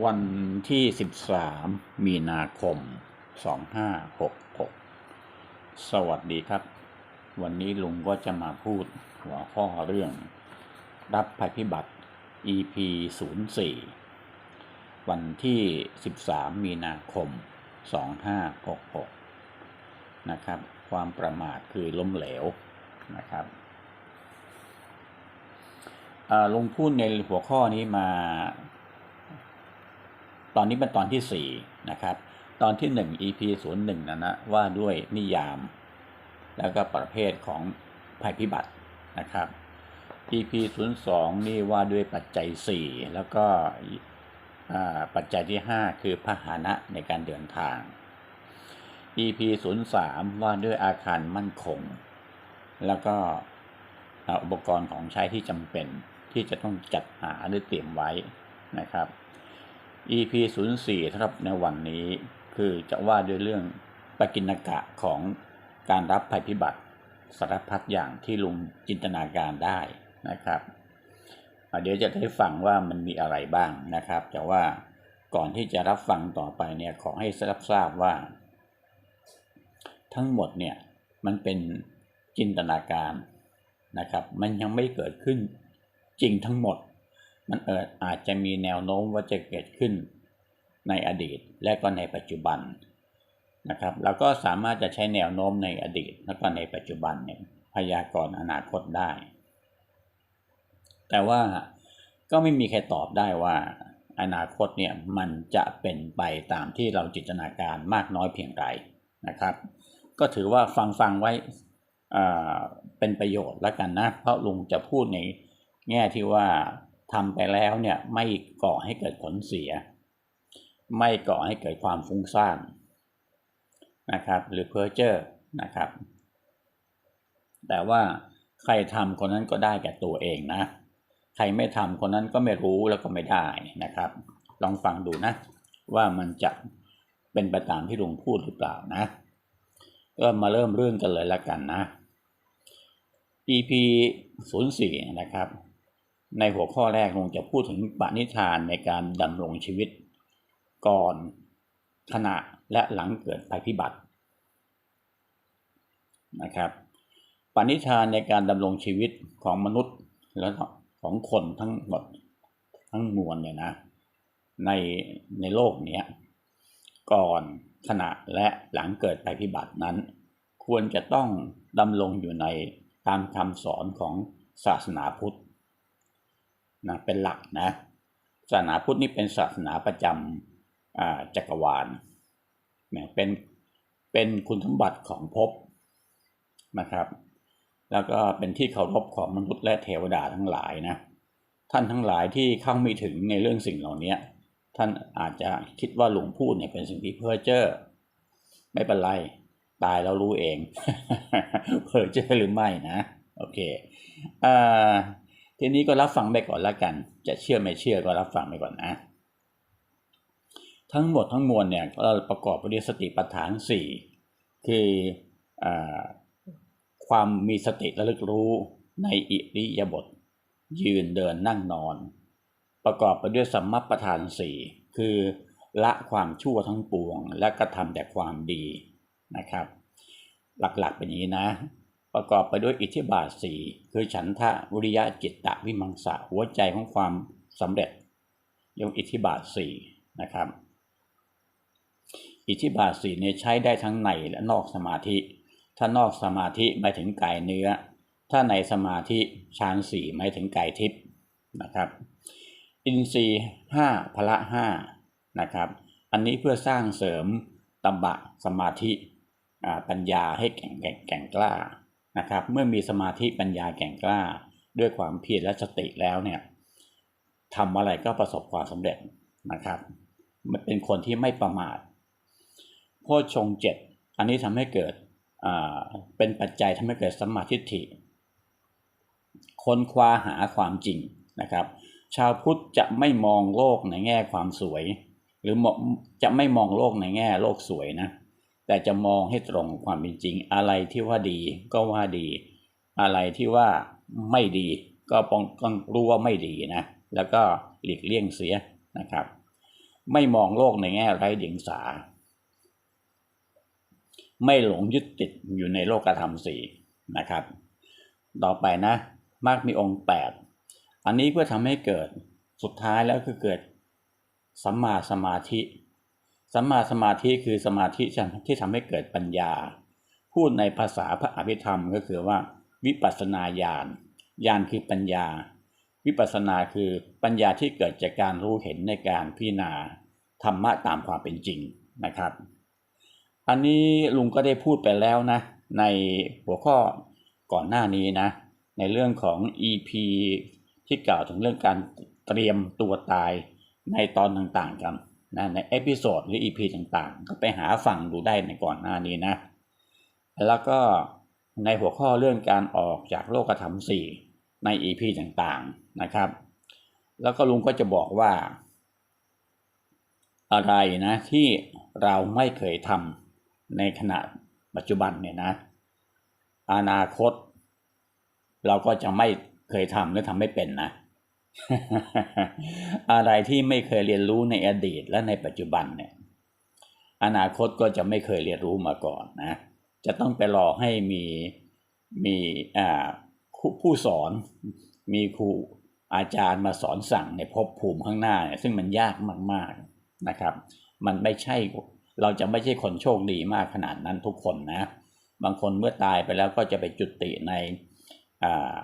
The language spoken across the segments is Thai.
วันที่ 13 มีนาคม 2566 สวัสดีครับ วันนี้ลุงก็จะมาพูดหัวข้อเรื่อง รับภัยพิบัติ EP 04 วันที่ 13 มีนาคม 2566 นะครับ ความประมาทคือล้มเหลวนะครับลุงพูดในหัวข้อนี้มา ตอนนี้เป็นตอนที่สี่นะครับ ตอนที่หนึ่ง EP ศูนย์หนึ่งนะนะว่าด้วยนิยาม แล้วก็ประเภทของภัยพิบัตินะครับ EP ศูนย์สองนี่ว่าด้วยปัจจัยสี่แล้วก็อ่าปัจจัยที่ห้าคือพาหนะในการเดินทาง EP ศูนย์สามว่าด้วยอาคารมั่นคง แล้วก็อุปกรณ์ของใช้ที่จำเป็นที่จะต้องจัดหาหรือเตรียมไว้นะครับ EP 0 4สำหรับในวันนี้คือจะว่าด้วยเรื่องปกิณกะของการรับภัยพิบัติสารพัดอย่างที่ลุงจินตนาการได้นะครับ เดี๋ยวจะได้ฟังว่ามันมีอะไรบ้างนะครับ แต่ว่าก่อนที่จะรับฟังต่อไปเนี่ยขอให้รับทราบว่า ทั้งหมดเนี่ยมันเป็นจินตนาการนะครับ มันยังไม่เกิดขึ้นจริงทั้งหมด มันเอออาจจะมีแนวโน้มว่าจะเกิดขึ้นในอดีตและก็ในปัจจุบันนะครับแล้วก็สามารถจะใช้แนวโน้มในอดีต และก็ในปัจจุบันเนี่ยพยากรณ์อนาคตได้ แต่ว่าก็ไม่มีใครตอบได้ว่า อนาคตเนี่ยมันจะเป็นไปตามที่เราจินตนาการมากน้อยเพียงไรนะครับ ก็ถือว่าฟังฟังไว้อ่าเป็นประโยชน์แล้วกันนะ เพราะลุงจะพูดในแง่ที่ว่า ทำไปแล้วเนี่ยไม่ก่อให้เกิดผลเสีย ไม่ก่อให้เกิดความฟุ้งซ่านนะครับหรือเพ้อเจ้อนะครับ แต่ว่าใครทำคนนั้นก็ได้แก่ตัวเองนะ ใครไม่ทำคนนั้นก็ไม่รู้แล้วก็ไม่ได้นะครับ ลองฟังดูนะ ว่ามันจะเป็นไปตามที่ลุงพูดหรือเปล่านะ ก็มาเริ่มเรื่องกันเลยละกันนะ EP 04 นะครับ ในหัวข้อแรกลุงจะพูดถึงปณิธานในการดำรงชีวิต ก่อนขณะและหลังเกิดภัยพิบัตินะครับปณิธานในการดำรงชีวิตของมนุษย์และของคนทั้งหมดทั้งมวลเนี่ยนะในในโลกเนี้ยก่อนขณะและหลังเกิดภัยพิบัตินั้น ควรจะต้องดำรงอยู่ในตามคำสอนของศาสนาพุทธ นะเป็นหลักนะศาสนาพุทธนี่เป็นศาสนาประจำจักรวาลเนี่ยเป็นเป็นคุณสมบัติของภพนะครับ แล้วก็เป็นที่เคารพของมนุษย์และเทวดาทั้งหลายนะท่านทั้งหลายที่เข้าไม่ถึงในเรื่องสิ่งเหล่านี้ท่านอาจจะคิดว่าหลวงพูดเนี่ยเป็นสิ่งที่เพ้อเจ้อไม่เป็นไร ตายแล้วรู้เอง เพ้อเจ้อหรือไม่นะ โอเคอ่า ทีนี้ก็รับฟังไปก่อนละกัน จะเชื่อไม่เชื่อก็รับฟังไปก่อนนะทั้งหมดทั้งมวลเนี่ยก็ประกอบไปด้วยสติปัฏฐานสี่คืออความมีสติระลึกรู้ในอิริยาบถยืนเดินนั่งนอน ประกอบไปด้วยสัมมาประธานสี่คือละความชั่วทั้งปวง และกระทำแต่ความดีนะครับ หลักๆเป็นอย่างนี้นะ ประกอบไปด้วยอิทธิบาทสี่คือฉันทะวิริยะจิตตะวิมังสะหัวใจของความสำเร็จเรียกอิทธิบาทสี่นะครับ อิทธิบาทสี่เนี่ยใช้ได้ทั้งในและนอกสมาธิ ถ้านอกสมาธิหมายถึงกายเนื้อ ถ้าในสมาธิฌานสี่หมายถึงกายทิพย์นะครับ อินทรีห้าพละห้านะครับ อันนี้เพื่อสร้างเสริมตบะสมาธิปัญญาให้แก่งแก่งแก่งกล้า นะครับ เมื่อมีสมาธิปัญญาแก่งกล้า ด้วยความเพียรและสติแล้วเนี่ยทำอะไรก็ประสบความสำเร็จนะครับ มันเป็นคนที่ไม่ประมาทโพชฌงเจ็ดอันนี้ทำให้เกิดเป็นปัจจัยทำให้เกิดสมมาธิฐิค้นคว้าหาความจริงนะครับ ชาวพุทธจะไม่มองโลกในแง่ความสวย หรือจะไม่มองโลกในแง่โลกสวยนะ แต่จะมองให้ตรงความเป็นจริง อะไรที่ว่าดีก็ว่าดี อะไรที่ว่าไม่ดี ก็ป้องต้องรู้ว่าไม่ดีนะ แล้วก็หลีกเลี่ยงเสียนะครับ ไม่มองโลกในแง่ไร้เดียงสา ไม่หลงยึดติดอยู่ในโลกธรรมสี่นะครับ ต่อไปนะมากมีองค์แปดอันนี้เพื่อทำให้เกิดสุดท้ายแล้วคือเกิดสัมมาสมาธิ สัมมาสมาธิคือสมาธิที่ทำให้เกิดปัญญา พูดในภาษาพระอภิธรรมก็คือว่า วิปัสสนาญาณญาณคือปัญญา วิปัสสนาคือปัญญาที่เกิดจากการรู้เห็นในการพิจารณาธรรมะตามความเป็นจริงนะครับ อันนี้ลุงก็ได้พูดไปแล้วนะ ในหัวข้อก่อนหน้านี้นะ ในเรื่องของ EP ที่กล่าวถึงเรื่องการเตรียมตัวตายในตอนต่างๆกัน นะในเอพิโซดหรือ EP ต่างๆ ก็ไปหาฟังดูได้ในก่อนหน้านี้นะ แล้วก็ในหัวข้อเรื่องการออกจากโลกธรรมสี่ใน EP ต่างๆนะครับ แล้วก็ลุงก็จะบอกว่า อะไรนะที่เราไม่เคยทำในขณะปัจจุบันเนี่ยนะ อนาคต เราก็จะไม่เคยทำหรือทำไม่เป็นนะ อะไรที่ไม่เคยเรียนรู้ในอดีตและในปัจจุบันเนี่ย อนาคตก็จะไม่เคยเรียนรู้มาก่อนนะ จะต้องไปรอให้มีมีอ่าผู้สอนมีครูอาจารย์มาสอนสั่งในภพภูมิข้างหน้าเนี่ยซึ่งมันยากมากๆนะครับ มันไม่ใช่เราจะไม่ใช่คนโชคดีมากขนาดนั้นทุกคนนะ บางคนเมื่อตายไปแล้วก็จะไปจุติในอ่า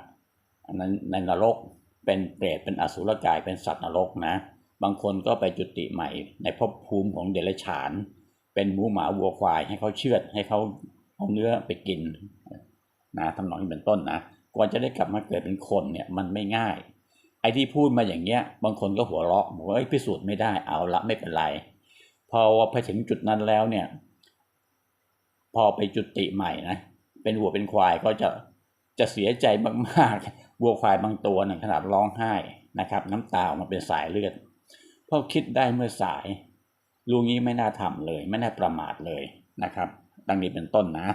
ในนรก เป็นเปรตเป็นอสุรกายเป็นสัตว์นรกนะ บางคนก็ไปจุติใหม่ ในภพภูมิของเดรัจฉาน เป็นหมูหมาวัวควายให้เขาเชือดให้เขาเอาเนื้อไปกินนะทำนองนี้เป็นต้นนะกว่าจะได้กลับมาเกิดเป็นคนเนี่ยมันไม่ง่าย ไอ้ที่พูดมาอย่างเงี้ย บางคนก็หัวเราะบอกว่าพิสูจน์ไม่ได้เอาละไม่เป็นไร พอว่าไปถึงจุดนั้นแล้วเนี่ย พอไปจุติใหม่นะเป็นวัวเป็นควายก็จะจะเสียใจมากๆ วัวควายบางตัวเนี่ยขนาดร้องไห้นะครับ น้ำตาออกมาเป็นสายเลือดพราะคิดได้เมื่อสายลูกนี้ไม่น่าทำเลย ไม่น่าประมาทเลยนะครับ ดังนี้เป็นต้นนะ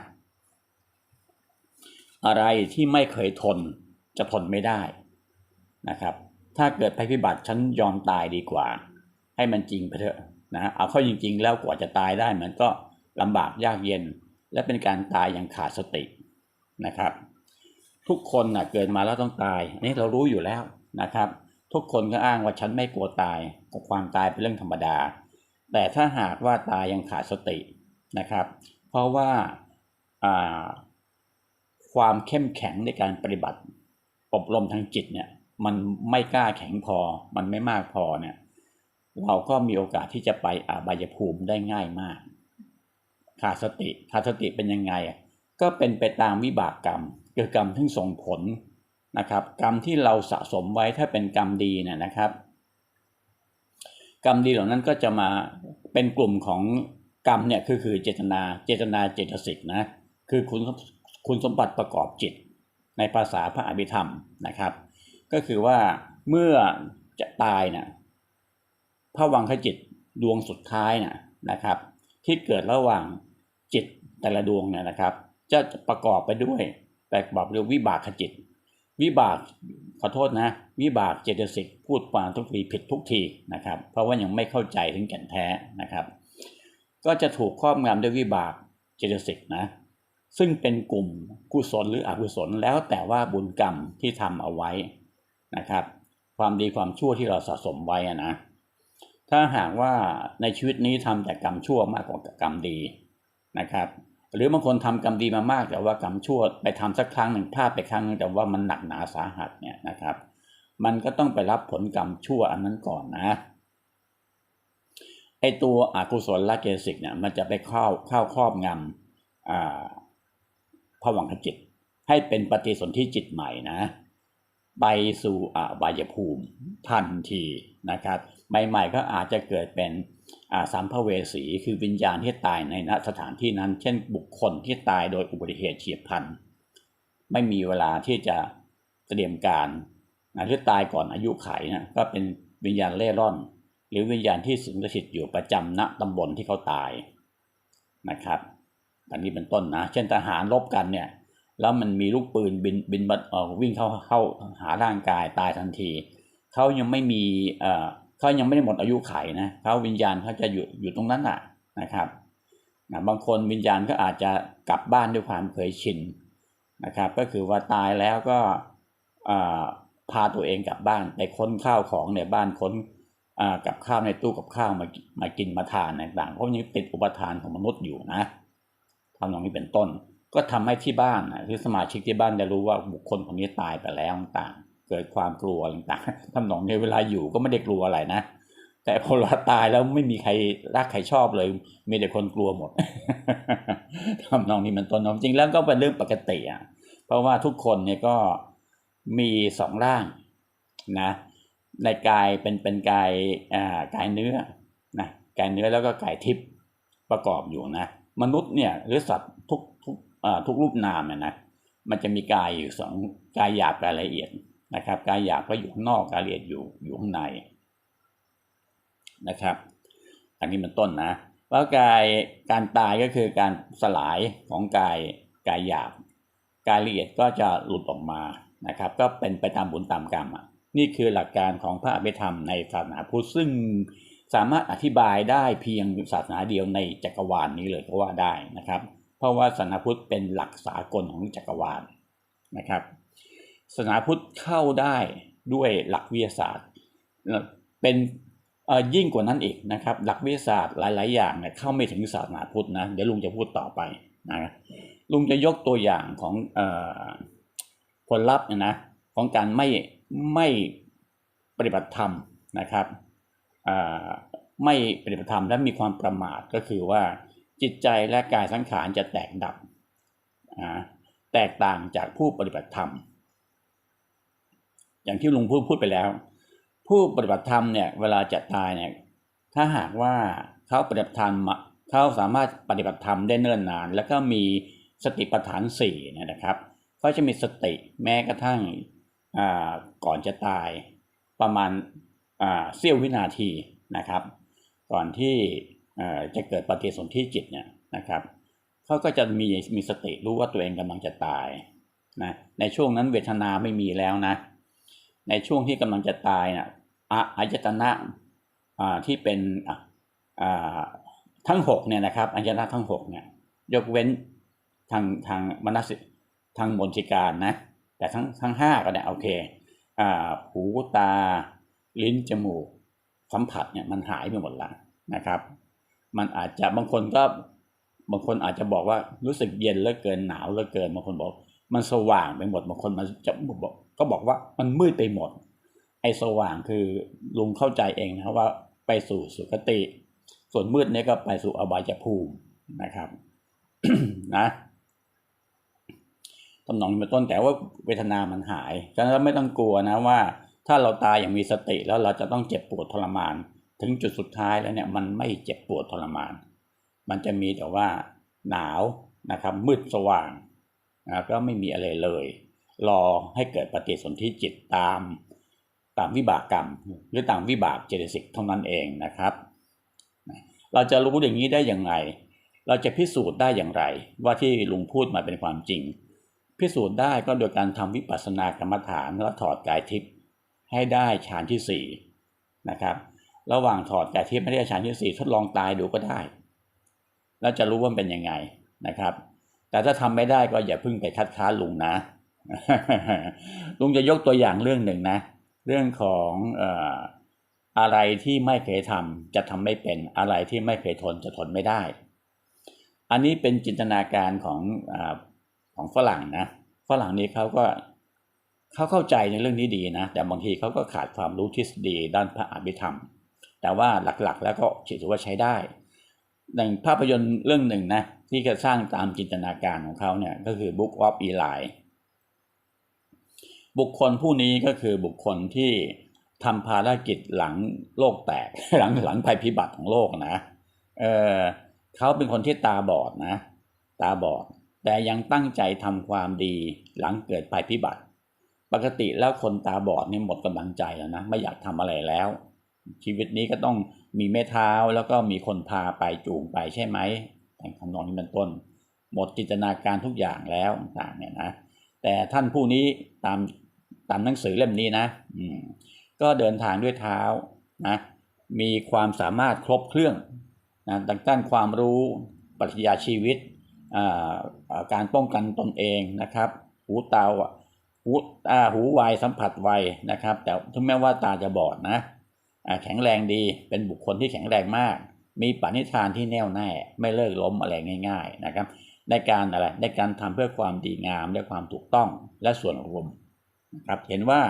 อะไรที่ไม่เคยทนจะทนไม่ได้นะครับ ถ้าเกิดภัยพิบัติฉันยอมตายดีกว่า ให้มันจริงไปเถอะนะเอาเข้าจริง ๆ แล้วกว่าจะตายได้มันก็ลำบากยากเย็น และเป็นการตายอย่างขาดสตินะครับ ทุกคนนะเกิดมาแล้วต้องตายนี่เรารู้อยู่แล้วนะครับ ทุกคนก็อ้างว่าฉันไม่กลัวตายกับความตายเป็นเรื่องธรรมดา แต่ถ้าหากว่าตายยังขาดสตินะครับ เพราะว่าความเข้มแข็งในการปฏิบัติอบรมทางจิตเนี่ยมันไม่กล้าแข็งพอ มันไม่มากพอเนี่ยเราก็มีโอกาสที่จะไปอาบายภูมิได้ง่ายมาก ขาดสติขาดสติเป็นยังไง ก็เป็นไปตามวิบากกรรม คือกรรมที่ส่งผลนะครับ กรรมที่เราสะสมไว้ถ้าเป็นกรรมดีเนี่ยนะครับ กรรมดีเหล่านั้นก็จะมาเป็นกลุ่มของกรรมเนี่ยคือคือเจตนาเจตนาเจตสิกนะคือคุณคุณสมบัติประกอบจิตในภาษาพระอภิธรรมนะครับ ก็คือว่าเมื่อจะตายนะพระวังขจิตดวงสุดท้ายนะนะครับ ที่เกิดระหว่างจิตแต่ละดวงเนี่ยนะครับ จะประกอบไปด้วย แปลบอกเรียกวิบากขจิต วิบากขอโทษนะ วิบากเจตสิกพูดความทุกทีผิดทุกทีนะครับ เพราะว่ายังไม่เข้าใจถึงแก่นแท้นะครับ ก็จะถูกครอบงำด้วยวิบากเจตสิกนะซึ่งเป็นกลุ่มกุศลหรืออกุศลแล้วแต่ว่าบุญกรรมที่ทำเอาไว้นะครับ ความดีความชั่วที่เราสะสมไว้นะถ้าหากว่าในชีวิตนี้ทำแต่กรรมชั่วมากกว่ากรรมดีนะครับ หรือบางคนทำกรรมดีมามากแต่ว่ากรรมชั่วไปทำสักครั้งหนึ่งพลาดไปครั้งนึงแต่ว่ามันหนักหนาสาหัสเนี่ยนะครับ มันก็ต้องไปรับผลกรรมชั่วอันนั้นก่อนนะไอตัวอกุศลละเกสิกเนี่ยมันจะไปเข้าเข้าครอบงำอ่าผวังขจิต ให้เป็นปฏิสนธิจิตใหม่นะ ไปสู่อาบายภูมิทันทีนะครับ ใหม่ๆก็อาจจะเกิดเป็นอาสัมภเวสีคือวิญญาณที่ตายในณสถานที่นั้น เช่นบุคคลที่ตายโดยอุบัติเหตุเฉียบพลัน ไม่มีเวลาที่จะเตรียมการนะที่ตายก่อนอายุไขนะก็เป็นวิญญาณเล่ร่อน หรือวิญญาณที่สิงสถิตอยู่ประจำณตำบลที่เขาตายนะครับอันนี้เป็นต้นนะ เช่นทหารลบกันเนี่ย แล้วมันมีลูกปืนบินบินบัดวิ่งเข้าเข้าหาร่างกายตายทันที เขายังไม่มี เขายังไม่ได้หมดอายุไขนะเขาวิญญาณเขาจะอยู่อยู่ตรงนั้นน่ะนะครับนะบางคนวิญญาณก็อาจจะกลับบ้านด้วยความเคยชินนะครับ ก็คือว่าตายแล้วก็พาตัวเองกลับบ้านไปค้นข้าวของในบ้านค้นกับข้าวในตู้กับข้าวมามากินมาทานต่างๆเพราะยังติดอุปทานของมนุษย์อยู่นะทำตรงนี้เป็นต้น ก็ทำให้ที่บ้านนะที่สมาชิกที่บ้านจะรู้ว่าบุคคลคนนี้ตายไปแล้วต่างๆ เกิดความกลัวต่างๆทำนองในเวลาอยู่ก็ไม่ได้กลัวอะไรนะ แต่พอเราตายแล้วไม่มีใครรักใครชอบเลย มีแต่คนกลัวหมดทำนองนี้มันต้นจริงแล้วก็เป็นเรื่องปกติอะเพราะว่าทุกคนเนี่ยก็มีสองร่างนะ ในกายเป็นเป็นกายอ่ากายเนื้อนะกายเนื้อแล้วก็กายทิพย์ประกอบอยู่นะ มนุษย์เนี่ยหรือสัตว์ทุกทุกอ่าทุกรูปนามเนี่ยนะมันจะมีกายอยู่สองกายหยาบกายละเอียด นะครับ กายหยาบก็อยู่ข้างนอกกายละเอียดอยู่อยู่ข้างในนะครับ อันนี้เป็นต้นนะแล้วกายการตายก็คือการสลายของกายกายหยาบกายละเอียดก็จะหลุดออกมานะครับ ก็เป็นไปตามบุญตามกรรมอะนี่คือหลักการของพระอภิธรรมในศาสนาพุทธซึ่งสามารถอธิบายได้เพียงศาสนาเดียวในจักรวาลนนี้เลยก็ว่าได้นะครับ เพราะว่าศาสนาพุทธเป็นหลักสากลของจักรวาลนะครับ ศาสนาพุทธเข้าได้ด้วยหลักวิทยาศาสตร์ เป็นยิ่งกว่านั้นอีกนะครับ หลักวิทยาศาสตร์หลาย ๆ อย่างเนี่ยเข้าไม่ถึงศาสนาพุทธนะเดี๋ยวลุงจะพูดต่อไปนะลุงจะยกตัวอย่างของอผลลัพธ์นะของการไม่ไม่ปฏิบัติธรรมนะครับไม่ปฏิบัติธรรมและมีความประมาทก็คือว่าจิตใจและกายสังขารจะแตกดับแตกต่างจากผู้ปฏิบัติธรรม อย่างที่ลุงพูดพูดไปแล้ว ผู้ปฏิบัติธรรมเนี่ยเวลาจะตายเนี่ยถ้าหากว่าเขาปฏิบัติธรรมเขาสามารถปฏิบัติธรรมได้เนิ่นนาน แล้วก็มีสติปัฏฐานสี่นะครับเขาจะมีสติแม้กระทั่งก่อนจะตายประมาณเสี้ยววินาทีนะครับ ก่อนที่จะเกิดปฏิสนธิจิตเนี่ยนะครับเขาก็จะมีมีสติรู้ว่าตัวเองกำลังจะตายนะในช่วงนั้นเวทนาไม่มีแล้วนะ ในช่วงที่กำลังจะตายนะอายตนะที่เป็นทั้งหกเนี่ยนะครับอายตนะทั้งหกเนี่ยยกเว้นทางทางมนสิทางมนสิการนะแต่ทั้งทั้งห้าก็เนี่ยโอเคอหูตาลิ้นจมูกสัมผัสเนี่ยมันหายไปหมดละนะครับ มันอาจจะบางคนก็บางคนอาจจะบอกว่ารู้สึกเย็นเหลือเกินหนาวเหลือเกินบางคนบอก มันสว่างไปหมดบางคนมันจะบอก ก็บอกว่ามันมืดไปหมด ไอ้สว่างคือลุงเข้าใจเองนะว่าไปสู่สุคติ ส่วนมืดนี่ก็ไปสู่อบายภูมินะครับนะตำหนองเป็นต้นแต่ว่าเวทนามันหายฉะนั้นไม่ต้องกลัวนะว่า ถ้าเราตายอย่างมีสติแล้วเราจะต้องเจ็บปวดทรมาน ถึงจุดสุดท้ายแล้วเนี่ย มันไม่เจ็บปวดทรมาน มันจะมีแต่ว่าหนาวนะครับ มืดสว่างนะก็ไม่มีอะไรเลย รอให้เกิดปฏิสนธิจิตตามตามวิบากกรรม หรือตามวิบากเจตสิกเท่านั้นเองนะครับ เราจะรู้อย่างนี้ได้อย่างไรเราจะพิสูจน์ได้อย่างไร ว่าที่ลุงพูดมาเป็นความจริง พิสูจน์ได้ก็โดยการทำวิปัสสนากรรมฐานแล้วถอดกายทิพย์ให้ได้ฌานที่สี่นะครับระหว่างถอดกายทิพย์ไม่ได้ฌานที่สี่ทดลองตายดูก็ได้ แล้วจะรู้ว่าเป็นยังไงนะครับ แต่ถ้าทำไม่ได้ก็อย่าพิ่งไปคัดค้านลุงนะ ลุงจะยกตัวอย่างเรื่องหนึ่งนะ เรื่องของออะไรที่ไม่เคยทำจะทำไม่เป็นอะไรที่ไม่เคยทนจะทนไม่ได้ อันนี้เป็นจินตนาการของอของฝรั่งนะฝรั่งนี้เขาก็เขาเข้าใจในเรื่องนี้ดีนะ แต่บางทีเขาก็ขาดความรู้ทฤษฎีด้านพระอภิธรรม แต่ว่าหลักๆ แล้วก็ถือว่าใช้ได้ในภาพยนตร์เรื่องหนึ่งนะที่จะสร้างตามจินตนาการของเขาเนี่ยก็คือ Book of Eli บุคคลผู้นี้ก็คือบุคคลที่ทำภารกิจหลังโลกแตก หลังหลังภัยพิบัติของโลกนะเออเขาเป็นคนที่ตาบอดนะ ตาบอด แต่ยังตั้งใจทำความดีหลังเกิดภัยพิบัติ ปกติแล้วคนตาบอดนี่หมดกำลังใจแล้วนะ ไม่อยากทำอะไรแล้ว ชีวิตนี้ก็ต้องมีแม่เท้าแล้วก็มีคนพาไปจูงไปใช่ไหมแต่คำนองนี้เป็นต้น หมดจินตนาการทุกอย่างแล้วต่างเนี่ยนะแต่ท่านผู้นี้ตาม ตามหนังสือเล่มนี้นะอืมก็เดินทางด้วยเท้านะมีความสามารถครบเครื่องนะดังด้านความรู้ปรัชญาชีวิตอ่าการป้องกันตนเองนะครับ หูตาหูอ่าหูไวสัมผัสไวนะครับ แต่ถึงแม้ว่าตาจะบอดนะอ่าแข็งแรงดีเป็นบุคคลที่แข็งแรงมาก มีปณิธานที่แน่วแน่ ไม่เลิกล้มอะไรง่าย ๆนะครับ ในการอะไรในการทำเพื่อความดีงามและความถูกต้องและส่วนรวม ครับเห็นว่า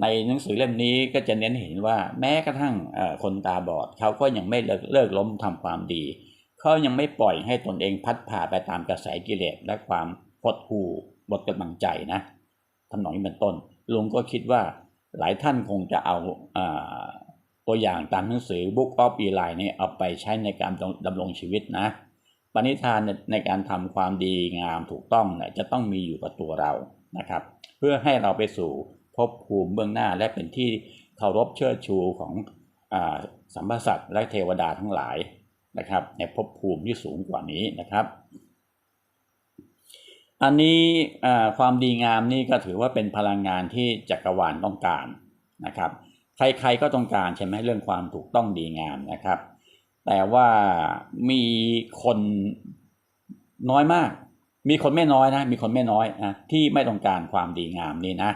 ในหนังสือเล่มนี้ก็จะเน้นเห็นว่าแม้กระทั่งคนตาบอดเขาก็ยังไม่เลิกเลิกล้มทำความดีเขายังไม่ปล่อยให้ตนเองพัดผ่าไปตามกระแสกิเลสและความหดหู่หมดกำลังใจนะทำนองนี้เป็นต้น ลุงก็คิดว่าหลายท่านคงจะเอาอาตัวอย่างตามหนังสือ Book of Eli นี่เอาไปใช้ในการดำรงชีวิตนะ ปณิธานในการทำความดีงามถูกต้องเนี่ยจะต้องมีอยู่กับตัวเรานะครับ พื่อให้เราไปสู่ภพภูมิเบื้องหน้าและเป็นที่เคารพเชิดชูของอาสัมพสัตว์และเทวดาทั้งหลายนะครับ ในภพภูมิที่สูงกว่านี้นะครับ อันนี้อ่าความดีงามนี่ก็ถือว่าเป็นพลังงานที่จักรวาลต้องการนะครับ ใครๆก็ต้องการใช่ไหมเรื่องความถูกต้องดีงามนะครับ แต่ว่ามีคนน้อยมาก มีคนไม่น้อยนะ มีคนไม่น้อยนะที่ไม่ต้องการความดีงามนี้นะ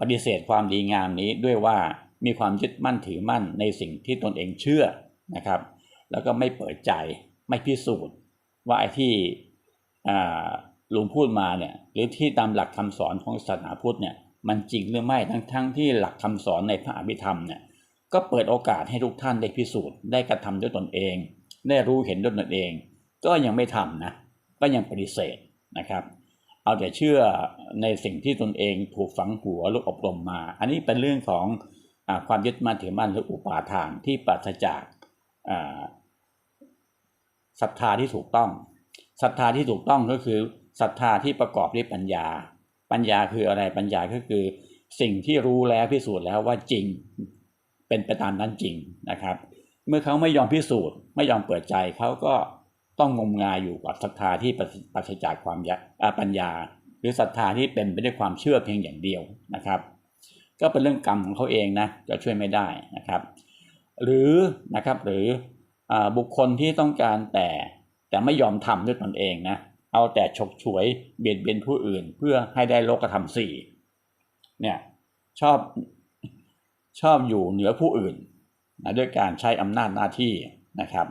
ปฏิเสธความดีงามนี้ด้วยว่ามีความยึดมั่นถือมั่นในสิ่งที่ตนเองเชื่อนะครับ แล้วก็ไม่เปิดใจไม่พิสูจน์ ว่าไอ้ที่ลุงพูดมาเนี่ยหรือที่ตามหลักคำสอนของศาสนาพุทธเนี่ยมันจริงหรือไม่ทั้งทั้งที่หลักคำสอนในพระอภิธรรมเนี่ยก็เปิดโอกาสให้ทุกท่านได้พิสูจน์ได้กระทำด้วยตนเอง ได้รู้เห็นด้วยตนเอง ก็ยังไม่ทำนะ ก็ยังปฏิเสธนะครับ เอาแต่เชื่อในสิ่งที่ตนเองถูกฝังหัวหรืออบรมมา อันนี้เป็นเรื่องของอความยึดมั่นถือมั่นหรืออุปาทานที่ปราศจากศรัทธาที่ถูกต้องศรัทธาที่ถูกต้องก็คือศรัทธาที่ประกอบด้วยปัญญา ปัญญาคืออะไรปัญญาก็คือ สิ่งที่รู้แล้วพิสูจน์แล้วว่าจริง เป็นไปตามนั้นจริงนะครับ เมื่อเขาไม่ยอมพิสูจน์ ไม่ยอมเปิดใจเขาก็ ต้องงมงายอยู่กับศรัทธาที่ปราศจากความยะอ่าปัญญา หรือศรัทธาที่เป็นไปด้วยความเชื่อเพียงอย่างเดียวนะครับ ก็เป็นเรื่องกรรมของเขาเองนะจะช่วยไม่ได้นะครับ หรือนะครับหรืออบุคคลที่ต้องการแต่แต่ไม่ยอมทำด้วยตนเองนะเอาแต่ฉกฉวยเบียดเบียนผู้อื่น เพื่อให้ได้โลกธรรมสี่เนี่ยชอบชอบอยู่เหนือผู้อื่นนะด้วยการใช้อำนาจหน้าที่นะครับ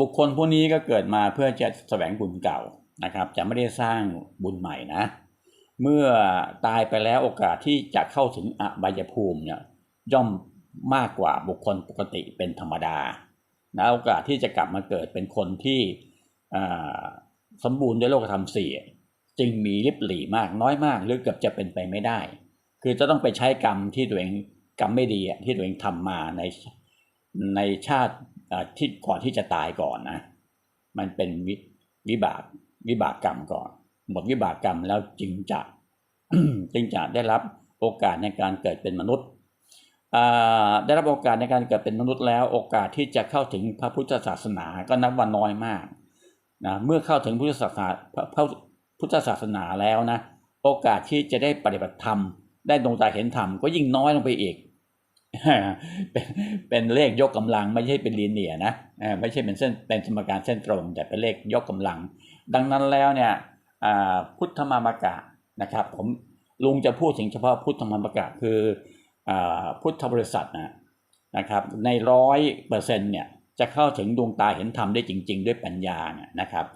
บุคคลพวกนี้ก็เกิดมาเพื่อจะแสวงบุญเก่านะครับ จะไม่ได้สร้างบุญใหม่นะ เมื่อตายไปแล้วโอกาสที่จะเข้าถึงอบายภูมิเนี่ยย่อมมากกว่าบุคคลปกติเป็นธรรมดานะโอกาสที่จะกลับมาเกิดเป็นคนที่สมบูรณ์ด้วยโลกธรรมสี่จึงมีริบหรี่มากน้อยมากหรือเกือบจะเป็นไปไม่ได้ คือจะต้องไปใช้กรรมที่ตัวเองกรรมไม่ดีที่ตัวเองทำมาในในชาติ ที่ก่อนที่จะตายก่อนนะมันเป็นวิวิบากวิบากกรรมก่อน หมดวิบากกรรมแล้วจึงจะจึงจะได้รับโอกาสในการเกิดเป็นมนุษย์ได้รับโอกาสในการเกิดเป็นมนุษย์แล้ว โอกาสที่จะเข้าถึงพระพุทธศาสนาก็นับว่าน้อยมากนะเมื่อเข้าถึงพุทธศาสนาพระพระพุทธศาสนาแล้วนะ โอกาสที่จะได้ปฏิบัติธรรม ได้ดวงตาเห็นธรรมก็ยิ่งน้อยลงไปอีก เป็นเป็นเลขยกกำลังไม่ใช่เป็นลีเนียนะไม่ใช่เป็นเส้นเป็นสมการเส้นตรง แต่เป็นเลขยกกำลัง ดังนั้นแล้วเนี่ยอ่าพุทธมามกะนะครับผมลุงจะพูดถึงเฉพาะพุทธมามกะคืออาพุทธบริษัทนะนะครับในร้อยเปอร์เซ็นต์เนี่ยจะเข้าถึงดวงตาเห็นธรรมได้จริง ๆ ด้วยปัญญาเนี่ยนะครับ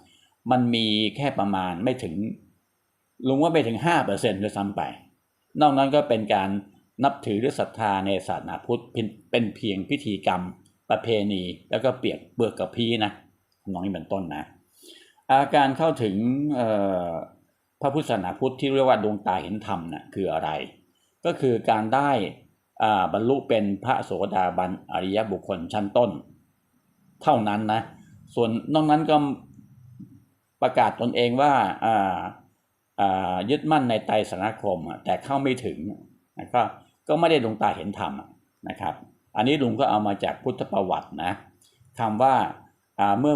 มันมีแค่ประมาณไม่ถึงลุงว่าไม่ถึงห้าเปอร์เซ็นต์ด้วยซ้ำไป นอกนั้นก็เป็นการ นับถือหรือศรัทธาในศาสนาพุทธเป็นเพียงพิธีกรรม ประเพณี แล้วก็เปียกเบือกกับพีนะน้องนี้เป็นต้นนะ อาการเข้าถึงพระพุทธศาสนาพุทธที่เรียกว่าดวงตาเห็นธรรมนะ่ะคืออะไร ก็คือการได้บรรลุเป็นพระโสดาบันอริยบุคคลชั้นต้น เท่านั้นนะ ส่วนนอกนั้นก็ประกาศตนเองว่าาายึดมั่นในไตรสรณคมแต่เข้าไม่ถึงนะก็ ก็ไม่ได้ดวงตาเห็นธรรมนะครับ อันนี้ลุงก็เอามาจากพุทธประวัตินะคำว่าเมื่อ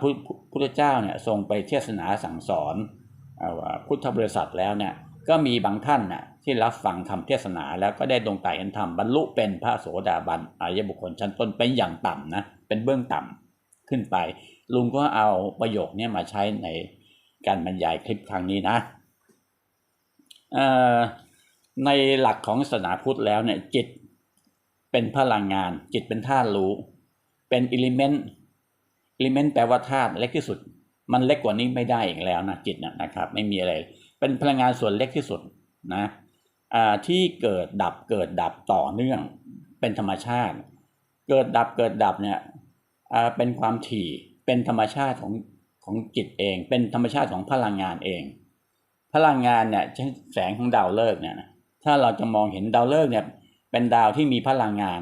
พระพุทธเจ้าเนี่ยทรงไปเทศนาสั่งสอนอพุทธบริษัทแล้วเนี่ยก็มีบางท่านน่ะที่รับฟังธรรมเทศนาแล้วก็ได้ดวงตาเห็นธรรมบรรลุเป็นพระโสดาบันอริยบุคคลชั้นต้นเป็นอย่างต่ำนะเป็นเบื้องต่ำขึ้นไป ลุงก็เอาประโยคนี้มาใช้ในการบรรยายคลิปครั้งนี้นะ ในหลักของศาสนาพุทธแล้วเนี่ยจิตเป็นพลังงาน จิตเป็นธาตุรู้ เป็นอิเลเมนต์อิเลเมนต์แปลว่าธาตุเล็กที่สุด มันเล็กกว่านี้ไม่ได้อีกแล้วนะจิตนะครับ ไม่มีอะไร เป็นพลังงานส่วนเล็กที่สุดนะที่เกิดดับเกิดดับต่อเนื่อง เป็นธรรมชาติ เกิดดับเกิดดับเนี่ยเป็นความถี่เป็นธรรมชาติของของจิตเอง เป็นธรรมชาติของพลังงานเอง พลังงานเนี่ยเช่นแสงของดาวฤกษ์เนี่ย ถ้าเราจะมองเห็นดาวฤกษ์เนี่ยเป็นดาวที่มีพลังงาน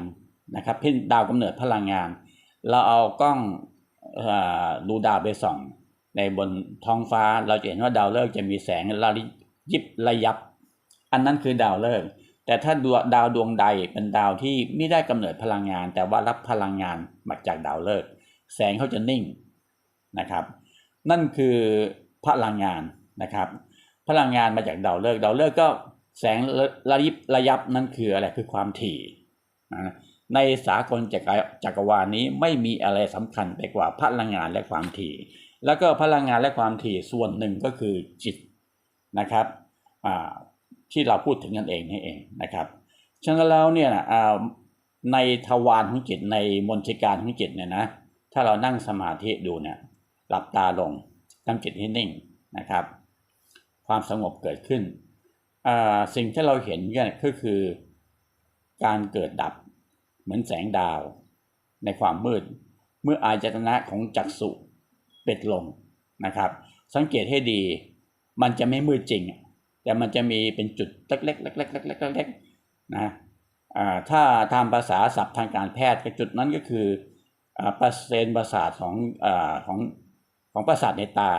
นะครับเป็นดาวกำเนิดพลังงาน เราเอากล้องดูดาวไปส่อง ในบนท้องฟ้าเราจะเห็นว่าดาวฤกษ์จะมีแสงระยิบระยับ อันนั้นคือดาวฤกษ์แต่ถ้าดาวดวงใดเป็นดาวที่ไม่ได้กำเนิดพลังงาน แต่ว่ารับพลังงานมาจากดาวฤกษ์แสงเขาจะนิ่งนะครับ นั่นคือพลังงานนะครับ พลังงานมาจากดาวฤกษ์ดาวฤกษ์ก็ แสงระยิบระยับนั่นคืออะไรคือความถี่นะในสากลจักรจักรวาลนี้ไม่มีอะไรสำคัญไปกว่าพลังงานและความถี่ แล้วก็พลังงานและความถี่ส่วนหนึ่งก็คือจิตนะครับที่เราพูดถึงกันเองนี่เองนะครับฉะนั้นแล้วเนี่ยในทวารของจิตในมนติการของจิตเนี่ยนะถ้าเรานั่งสมาธิดูเนี่ยหลับตาลงทำจิตให้นิ่งนะครับ ความสงบเกิดขึ้น สิ่งที่เราเห็นเนี่ก็คือการเกิดดับเหมือนแสงดาวในความมืด เมื่ออายจตนะของจักษุเป็ดลงนะครับ สังเกตให้ดี มันจะไม่มืดจริง แต่มันจะมีเป็นจุดเล็กๆเล็กๆเล็กๆเล็กๆนะถ้าตามภาษาศัพท์ทางการแพทย์จุดนั้นก็คือเปอร์เซ็นต์ประสาทของของของประสาทในตา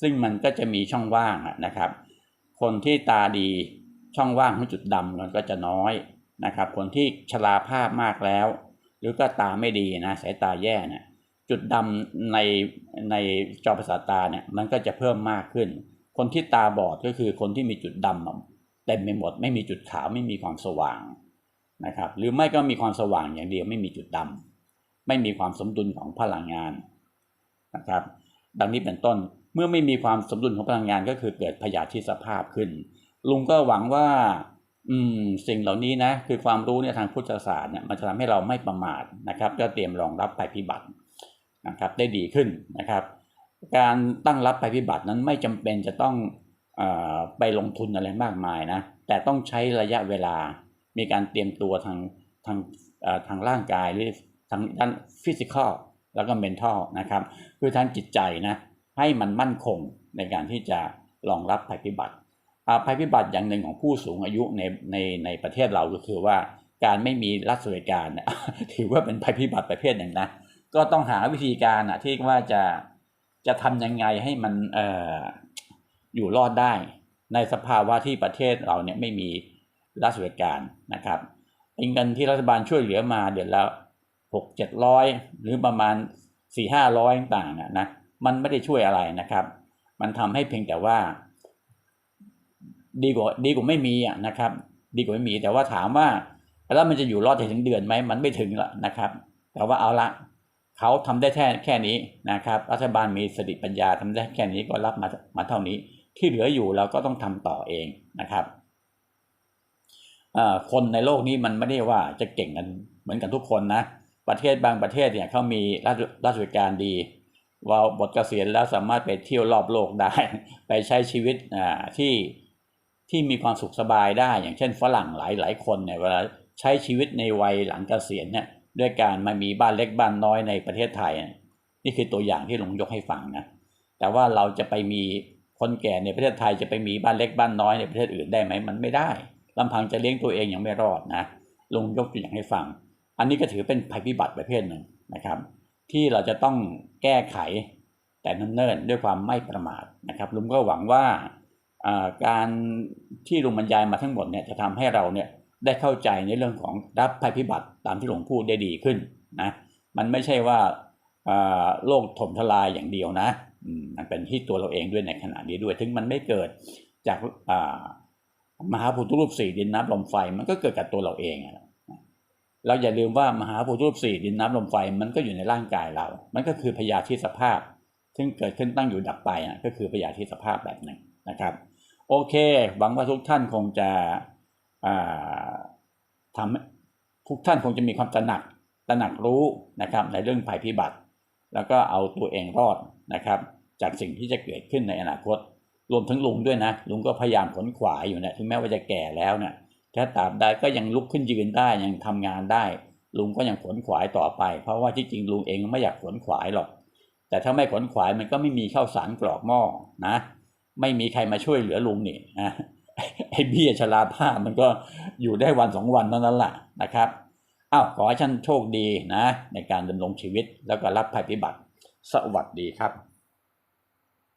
ซึ่งมันก็จะมีช่องว่างนะครับ คนที่ตาดีช่องว่างของจุดดำมันก็จะน้อยนะครับ คนที่ชราภาพมากแล้ว หรือก็ตาไม่ดีนะสายตาแย่เนี่ยจุดดำในในจอประสาทตาเนี่ยมันก็จะเพิ่มมากขึ้น คนที่ตาบอดก็คือคนที่มีจุดดำเต็มไปหมด ไม่มีจุดขาวไม่มีความสว่างนะครับหรือไม่ก็มีความสว่างอย่างเดียวไม่มีจุดดำไม่มีความสมดุลของพลังงานนะครับ ดังนี้เป็นต้น เมื่อไม่มีความสมดุลของพลังงานก็คือเกิดพยาธิสภาพขึ้น ลุงก็หวังว่า อืม สิ่งเหล่านี้นะ คือความรู้เนี่ยทางพุทธศาสตร์เนี่ยมันจะทำให้เราไม่ประมาทนะครับ ก็เตรียมรองรับภัยพิบัตินะครับ ได้ดีขึ้นนะครับ การตั้งรับภัยพิบัตินั้นไม่จำเป็นจะต้องอไปลงทุนอะไรมากมายนะ แต่ต้องใช้ระยะเวลา มีการเตรียมตัวทางทางทางร่างกายหรือทางด้านฟิสิกอลแล้วก็เมนทัลนะครับ คือทางจิตใจนะ ให้มันมั่นคงในการที่จะรองรับภัยพิบัติภัยพิบัติอย่างหนึ่งของผู้สูงอายุในในในประเทศเราก็คือว่าการไม่มีรัฐสวัสดิการถือว่าเป็นภัยพิบัติประเภทหนึ่งนะก็ต้องหาวิธีการอะที่ว่าจะจะทำยังไงให้มันเอ่ออยู่รอดได้ในสภาวะที่ประเทศเราเนี่ยไม่มีรัฐสวัสดิการนะครับเงินที่รัฐบาลช่วยเหลือมาเดือนละหกเจ็ดร้อยหรือประมาณสี่ห้าร้อยต่างๆนะ มันไม่ได้ช่วยอะไรนะครับ มันทำให้เพียงแต่ว่า ดีกว่าดีกว่าไม่มีอะนะครับ ดีกว่าไม่มี แต่ว่าถามว่า แล้วมันจะอยู่รอดถึงเดือนไหมมันไม่ถึงละนะครับ แต่ว่าเอาละเขาทำได้แค่แค่นี้นะครับ รัฐบาลมีสติปัญญาทำได้แค่นี้ก็รับมามาเท่านี้ ที่เหลืออยู่เราก็ต้องทำต่อเองนะครับคนในโลกนี้มันไม่ได้ว่าจะเก่งกันเหมือนกันทุกคนนะ ประเทศบางประเทศเนี่ยเขามีราชการดี ว่าบทเกษียณแล้วสามารถไปเที่ยวรอบโลกได้ ไปใช้ชีวิตที่ที่มีความสุขสบายได้ อย่างเช่นฝรั่งหลายหลายคนเนี่ยเวลาใช้ชีวิตในวัยหลังเกษียณเนี่ยด้วยการมามีบ้านเล็กบ้านน้อยในประเทศไทย นี่คือตัวอย่างที่หลวงยกให้ฟังนะแต่ว่าเราจะไปมีคนแก่ในประเทศไทยจะไปมีบ้านเล็กบ้านน้อยในประเทศอื่นได้ไหมมันไม่ได้ลำพังจะเลี้ยงตัวเองยังไม่รอดนะลงยกตัวอย่างให้ฟัง อันนี้ก็ถือเป็นภัยพิบัติประเภทหนึ่งนะครับ ที่เราจะต้องแก้ไขแต่นเนิ่นด้วยความไม่ประมาทนะครับ ลุงก็หวังว่าการที่ลุงบรรยายมาทั้งหมดเนี่ยจะทำให้เราเนี่ยได้เข้าใจในเรื่องของรับภัยพิบัติตามที่หลวงพูดได้ดีขึ้นนะมันไม่ใช่ว่าโลกถมทลายอย่างเดียวนะมันเป็นที่ตัวเราเองด้วยในขณะนี้ด้วย ถึงมันไม่เกิดจากมหาภูตุรูปสี่ดินน้ำลมไฟมันก็เกิดกับตัวเราเองอะ เราอย่าลืมว่ามหาภูตุรูปสี่ดินน้ำลมไฟมันก็อยู่ในร่างกายเรา มันก็คือพยาธิสภาพ ซึ่งเกิดขึ้นตั้งอยู่ดับไปอะก็คือพยาธิสภาพแบบหนึ่งนะครับ โอเค หวังว่าทุกท่านคงจะทำทุกท่านคงจะมีความตระหนักตระหนักรู้นะครับ ในเรื่องภัยพิบัติ แล้วก็เอาตัวเองรอดนะครับ จากสิ่งที่จะเกิดขึ้นในอนาคต รวมทั้งลุงด้วยนะลุงก็พยายามขนขวายอยู่เนะถึงแม้ว่าจะแก่แล้วเนี่ย ถ้าตาบใดก็ยังลุกขึ้นยืนได้ยังทำงานได้ ลุงก็ยังขนขวายต่อไป เพราะว่าที่จริงลุงเองไม่อยากขนขวายหรอก แต่ถ้าไม่ขนขวายมันก็ไม่มีข้าวสารกรอกหม้อนะ ไม่มีใครมาช่วยเหลือลุงนี่นะไอ้เบี้ยชราภาพมันก็อยู่ได้วันสองวันเท่านั้นแหละนะครับอ้าวขอให้ท่านโชคดีนะ ในการดำรงชีวิตแล้วก็รับภัยพิบัติ สวัสดีครับ